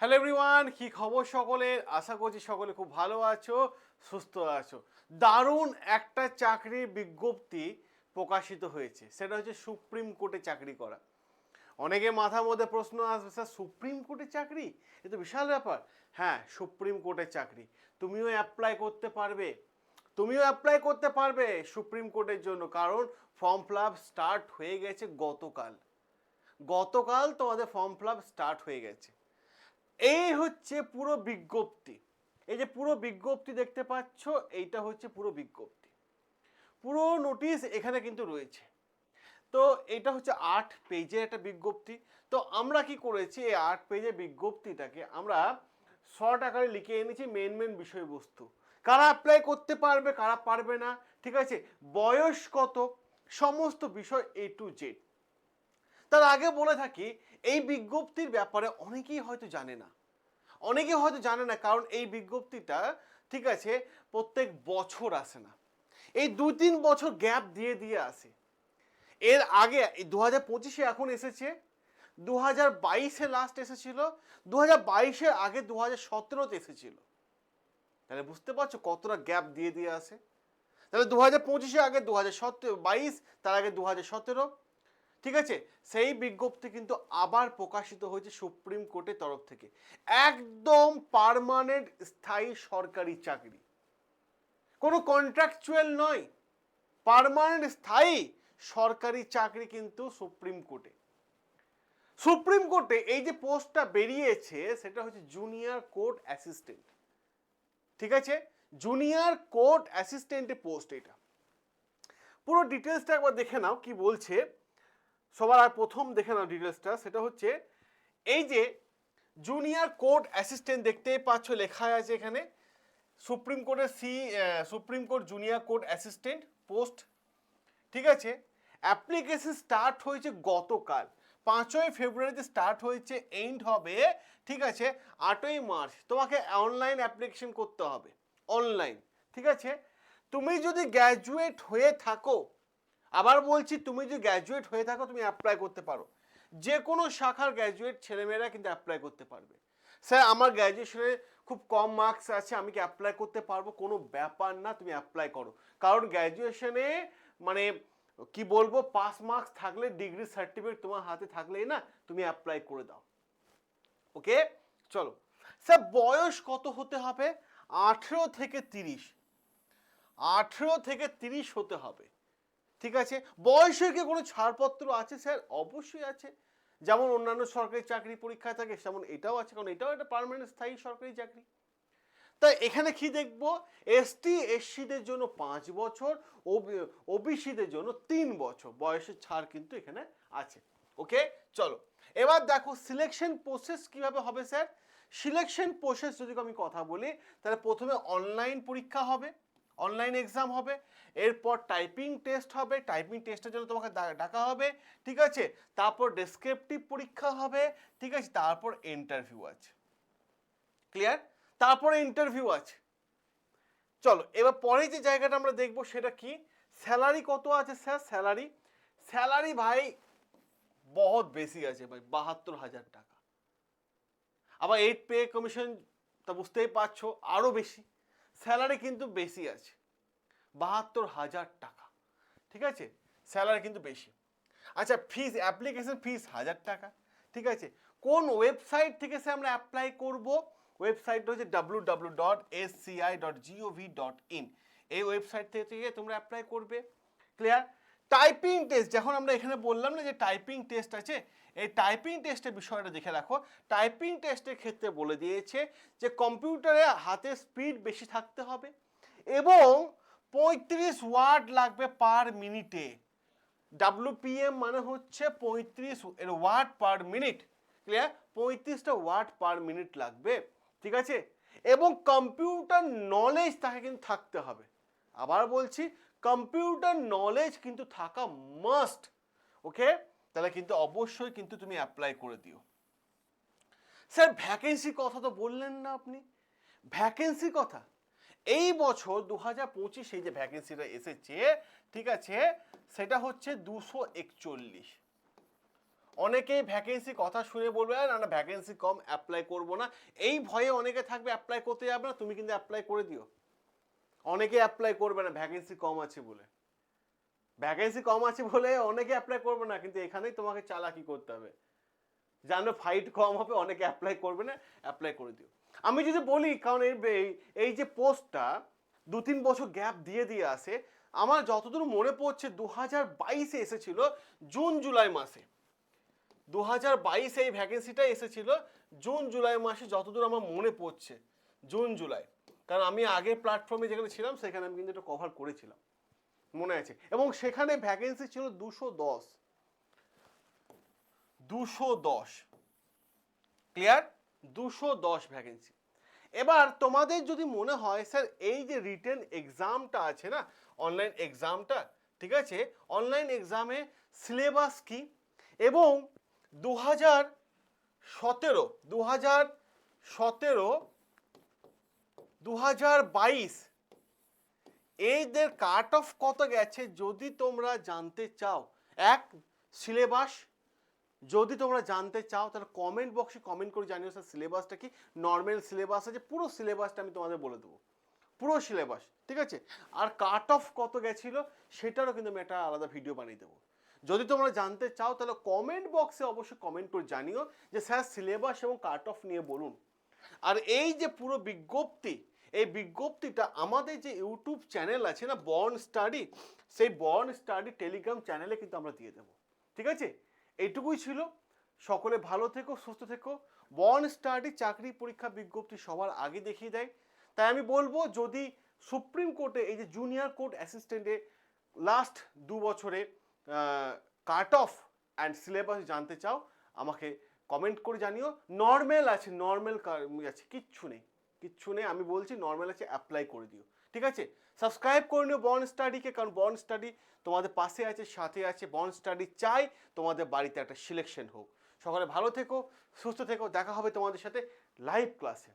Hello everyone কি খবর সকলের? আশা করছি সকলে খুব ভালো আছো, সুস্থ আছো। দারুণ একটা চাকরির বিজ্ঞপ্তি প্রকাশিত হয়েছে, সেটা হচ্ছে সুপ্রিম কোর্টে চাকরি করা। অনেকে মাথার মধ্যে প্রশ্ন আসবে, স্যার, সুপ্রিম কোর্টের চাকরি? এ তো বিশাল ব্যাপার। হ্যাঁ সুপ্রিম কোর্টের চাকরি। তুমিও অ্যাপ্লাই করতে পারবে। তুমিও অ্যাপ্লাই করতে পারবে সুপ্রিম কোর্টের জন্য, কারণ ফর্ম ফিল স্টার্ট হয়ে গেছে গতকাল। গতকাল তোমাদের ফর্ম ফিল স্টার্ট হয়ে গেছে। এই হচ্ছে পুরো বিজ্ঞপ্তি। এই যে পুরো বিজ্ঞপ্তি দেখতে পাচ্ছ, এইটা হচ্ছে পুরো বিজ্ঞপ্তি। পুরো নোটিশ এখানে কিন্তু রয়েছে। তো এটা হচ্ছে আট পেজের একটা বিজ্ঞপ্তি। তো আমরা কি করেছি, এই আট পেজের বিজ্ঞপ্তিটাকে আমরা শর্ট আকারে লিখে এনেছি মেন মেন বিষয়বস্তু। কারা অ্যাপ্লাই করতে পারবে, কারা পারবে না, ঠিক আছে? বয়স কত, সমস্ত বিষয় এ টু জেড তার আগে বলে থাকি, এই বিজ্ঞপ্তির ব্যাপারে অনেকেই হয়তো জানে না। অনেকে হয়তো জানে না, কারণ এই বিজ্ঞপ্তিটা, ঠিক আছে, প্রত্যেক বছর আসে না। এই দু তিন বছর গ্যাপ দিয়ে দিয়ে আসে। এর আগে দু হাজার পঁচিশে এখন এসেছে দু হাজার বাইশে লাস্ট এসেছিল দু হাজার বাইশের আগে দু হাজার সতেরোতে এসেছিল। তাহলে বুঝতে পারছ কতটা গ্যাপ দিয়ে দিয়ে আসে? তাহলে দু হাজার পঁচিশে আগে দু হাজার সতেরো, বাইশ, তার আগে দু হাজার সতেরো ঠিক আছে? সেই বিজ্ঞপ্তি কিন্তু আবার প্রকাশিত হয়েছে সুপ্রিম কোর্টের তরফ থেকে। একদম পারমানেন্ট স্থায়ী সরকারি চাকরি। কোনো কন্ট্রাকচুয়াল নয়। পার্মানেন্ট স্থায়ী সরকারি চাকরি কিন্তু সুপ্রিম কোর্টে। সুপ্রিম কোর্টে এই যে পোস্টটা বেরিয়েছে, সেটা হচ্ছে জুনিয়র কোর্ট অ্যাসিস্ট্যান্ট ঠিক আছে? জুনিয়র কোর্ট অ্যাসিস্ট্যান্টের পোস্ট এটা। পুরো ডিটেলসটা একবার দেখে নাও, কি বলছে। সবার আর প্রথম দেখে নাও ডিটেলসটা সেটা হচ্ছে এই যে জুনিয়র কোর্ট অ্যাসিস্ট্যান্ট দেখতেই পাচ্ছ লেখা আছে এখানে। সুপ্রিম কোর্টের C supreme court junior court assistant post ঠিক আছে? অ্যাপ্লিকেশন স্টার্ট হয়েছে গতকাল। পাঁচই ফেব্রুয়ারিতে স্টার্ট হয়েছে এন্ড হবে, ঠিক আছে, আটই মার্চ। তোমাকে অনলাইন অ্যাপ্লিকেশন করতে হবে। অনলাইন ঠিক আছে? তুমি যদি গ্র্যাজুয়েট হয়ে থাকো আবার বলছি, তুমি যদি গ্র্যাজুয়েট হয়ে থাকো, তুমি অ্যাপ্লাই করতে পারো। যে কোনো শাখার গ্র্যাজুয়েট ছেলেমেয়েরা কিন্তু অ্যাপ্লাই করতে পারবে। স্যার, আমার গ্র্যাজুয়েশনে খুব কম মার্কস আছে, আমি কি অ্যাপ্লাই করতে পারব? কোনো ব্যাপার না, তুমি অ্যাপ্লাই করো। কারণ গ্র্যাজুয়েশনে মানে কি বলব পাস মার্কস থাকলে ডিগ্রি সার্টিফিকেট তোমার হাতে থাকলেই না, তুমি অ্যাপ্লাই করে দাও। ওকে চলো। স্যার, বয়স কত হতে হবে? আঠেরো থেকে তিরিশ। আঠেরো থেকে তিরিশ হতে হবে। ঠিক আছে? বয়সের কি কোনো ছাড়পত্র আছে স্যার? অবশ্যই আছে। যেমন অন্যান্য সরকারি চাকরি পরীক্ষায় থাকে তেমন এটাও আছে, কারণ এটাও একটা পার্মানেন্ট স্থায়ী সরকারি চাকরি। তাই এখানে কি দেখব? এসটি এসসিদের জন্য পাঁচ বছর ওবিসিদের জন্য তিন বছর। বয়সের ছাড় কিন্তু এখানে আছে। ওকে চলো। এবার দেখো সিলেকশন প্রসেস কীভাবে হবে, স্যার? সিলেকশন প্রসেস যদি আমি কথা বলি, তাহলে প্রথমে অনলাইন পরীক্ষা হবে। অনলাইন এক্সাম হবে, এরপর টাইপিং টেস্ট হবে টাইপিং টেস্টের জন্য তোমাকে ডাকা হবে, ঠিক আছে? তারপর ডেসক্রিপটিভ পরীক্ষা হবে, ঠিক আছে? তারপর ইন্টারভিউ আছে। ক্লিয়ার তারপরে ইন্টারভিউ আছে। চলো, এবার পরে যে জায়গাটা আমরা দেখব সেটা কি? স্যালারি কত আছে স্যার স্যালারি স্যালারি ভাই বহুত বেশি আছে ভাই, বাহাত্তর হাজার টাকা। আবার এইট পে কমিশন তা বুঝতেই পারছ আরও বেশি। স্যালারি কিন্তু বেশি আছে। বাহাত্তর হাজার টাকা। ঠিক আছে? স্যালারি কিন্তু বেশি। আচ্ছা ফিস অ্যাপ্লিকেশন ফিস হাজার টাকা। ঠিক আছে? কোন ওয়েবসাইট থেকে সে আমরা অ্যাপ্লাই করব? ওয়েবসাইটটা হচ্ছে W W dot S CI dot GOV dot in এই ওয়েবসাইট থেকে তোমরা অ্যাপ্লাই করবে। ক্লিয়ার টাইপিং টেস্ট যখন আমরা এখানে বললাম না যে টাইপিং টেস্ট আছে, এই টাইপিং টেস্টের বিষয়টা দেখে রাখো। টাইপিং টেস্টের ক্ষেত্রে বলে দিয়েছে যে কম্পিউটারে হাতে স্পিড বেশি থাকতে হবে এবং পঁয়ত্রিশ ওয়ার্ড লাগবে পার মিনিটে ডাব্লুপিএম মানে হচ্ছে পঁয়ত্রিশ এর ওয়াট পার মিনিট ক্লিয়ার পঁয়ত্রিশটা ওয়ার্ড পার মিনিট লাগবে। ঠিক আছে? এবং কম্পিউটার নলেজ তাকে কিন্তু থাকতে হবে। আবার বলছি কম্পিউটার নলেজ কিন্তু থাকা মাস্ট ওকে তাহলে কিন্তু অবশ্যই কিন্তু তুমি অ্যাপ্লাই করে দিও। স্যার ভ্যাকেন্সি কথা তো বললেন না আপনি। ভ্যাকেন্সি কথা। এই বছর দু হাজার পঁচিশ যে ভ্যাকেন্সিটা এসেছে, ঠিক আছে, সেটা হচ্ছে দুশো একচল্লিশ। অনেকেই ভ্যাকেন্সি কথা শুনে বলবে, "আর না না ভ্যাকেন্সি কম অ্যাপ্লাই করব না। এই ভয়ে অনেকে থাকবে অ্যাপ্লাই করতে যাবে না, তুমি কিন্তু অ্যাপ্লাই করে দিও। অনেকে অ্যাপ্লাই করবে না ভ্যাকেন্সি কম আছে বলে। ভ্যাকেন্সি কম আছে বলে অনেকে অ্যাপ্লাই করবে না, কিন্তু এখানেই তোমাকে চালাকি করতে হবে। জানো ফাইট কম হবে, অনেকে অ্যাপ্লাই করবে না অ্যাপ্লাই করে দিও। আমি যদি বলি, কারণ এই এই- এই যে পোস্টটা দু তিন বছর গ্যাপ দিয়ে দিয়ে আসে আমার যতদূর মনে পড়ছে দু হাজার বাইশে এসেছিল জুন, জুলাই মাসে। দু হাজার বাইশে এই ভ্যাকেন্সিটা এসেছিল জুন, জুলাই মাসে, যতদূর আমার মনে পড়ছে, জুন, জুলাই। কারণ আমি আগের প্ল্যাটফর্মে যেখানে ছিলাম, সেখানে আমি কিন্তু এটা কভার করেছিলাম। মনে আছে। এবং সেখানে ভ্যাকেন্সি ছিল দুশো দশ। দুশো দশ। ক্লিয়ার দুশো দশ ভ্যাকেন্সি এবার তোমাদের যদি মনে হয়, স্যার, এই যে রিটেন এক্সামটা আছে না অনলাইন এক্সামটা ঠিক আছে? অনলাইন এক্সামে সিলেবাস কি? এবং দু হাজার সতেরো দু হাজার সতেরো দু হাজার বাইশ এইদের কাট অফ কত গেছে যদি তোমরা জানতে চাও? এক সিলেবাস যদি তোমরা জানতে চাও, তাহলে কমেন্ট বক্সে কমেন্ট করে জানিও স্যার সিলেবাসটা কি? নর্মাল সিলেবাস আছে, পুরো সিলেবাসটা আমি তোমাদের বলে দেবো। পুরো সিলেবাস ঠিক আছে? আর কাট অফ কত গেছিল, সেটারও কিন্তু আমি একটা আলাদা ভিডিও বানিয়ে দেবো। যদি তোমরা জানতে চাও, তাহলে কমেন্ট বক্সে অবশ্যই কমেন্ট করে জানিও যে স্যার সিলেবাস এবং কাট অফ নিয়ে বলুন। আর এই যে পুরো বিজ্ঞপ্তি এই বিজ্ঞপ্তিটা আমাদের যে ইউটিউব চ্যানেল আছে না বর্ন স্টাডি সেই বর্ন স্টাডি টেলিগ্রাম চ্যানেলে কিন্তু আমরা দিয়ে দেবো। ঠিক আছে? এইটুকুই ছিল। সকলে ভালো থেকো, সুস্থ থেকো। বর্ন স্টাডি চাকরি পরীক্ষা বিজ্ঞপ্তি সবার আগে দেখিয়ে দেয়। তাই আমি বলব, যদি সুপ্রিম কোর্টে এই যে জুনিয়র কোর্ট অ্যাসিস্ট্যান্টে লাস্ট দু বছরে কাট অফ অ্যান্ড সিলেবাস জানতে চাও, আমাকে কমেন্ট করে জানিও। নর্মাল আছে নর্মাল আছে, কিচ্ছু নেই। কিচ্ছু নেই, আমি বলছি নর্মাল আছে অ্যাপ্লাই করে দিও। ঠিক আছে? সাবস্ক্রাইব করে নিও বর্ন স্টাডিকে কারণ বর্ন স্টাডি তোমাদের পাশে আছে, সাথে আছে। বর্ন স্টাডি চাই তোমাদের বাড়িতে একটা সিলেকশন হোক। সকালে ভালো থেকো, সুস্থ থেকো, দেখা হবে তোমাদের সাথে লাইভ ক্লাসে